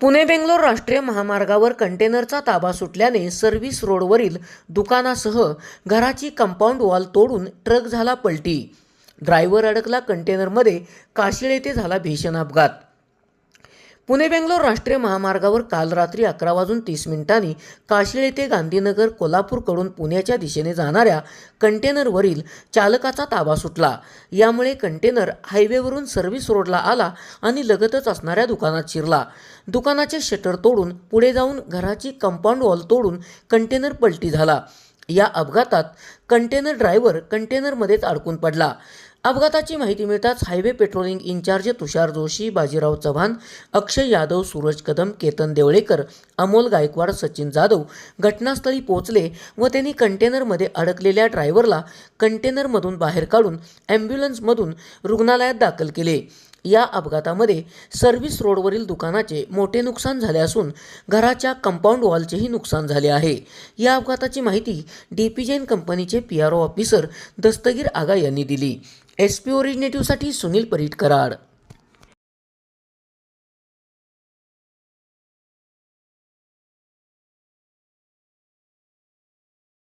पुणे बेंगलोर राष्ट्रीय महामार्गावर कंटेनरचा ताबा सुटल्याने सर्व्हिस रोडवरील दुकानासह घराची कंपाऊंड वॉल तोडून ट्रक झाला पलटी. ड्रायव्हर अडकला कंटेनरमध्ये काशीळ येथे झाला भीषण अपघात. पुणे बेंगलोर राष्ट्रीय महामार्गावर काल रात्री अकरा वाजून तीस मिनिटांनी काशीळ येथे गांधीनगर कोल्हापूरकडून पुण्याच्या दिशेने जाणाऱ्या कंटेनरवरील चालकाचा ताबा सुटला. यामुळे कंटेनर हायवेवरून सर्व्हिस रोडला आला आणि लगतच असणाऱ्या दुकानात शिरला. दुकानाचे शटर तोडून पुढे जाऊन घराची कंपाऊंड वॉल तोडून कंटेनर पलटी झाला. या अपघातात कंटेनर ड्रायव्हर कंटेनरमध्येच अडकून पडला. अपघाताची माहिती मिळताच highway patrolling incharge Tushar Joshi Bajirao Chavan Akshay Yadav Suraj Kadam Ketan Devlekar Amol Gaikwad Sachin Jadhav घटनास्थळी पोहोचले व त्यांनी कंटेनरमध्ये अडकलेल्या ड्रायव्हरला कंटेनरमधून बाहेर काढून ॲम्ब्युलन्समधून रुग्णालयात दाखल केले. या अपघातामध्ये सर्व्हिस रोडवरील दुकानाचे मोठे नुकसान झाले असून घराच्या कंपाऊंड वॉलचेही नुकसान झाले आहे. या अपघाताची माहिती डी पी जैन कंपनीचे P R O officer Dastagir Aga यांनी दिली. एस पी ओरिजिनेटिव्हसाठी सुनील परीट कराड.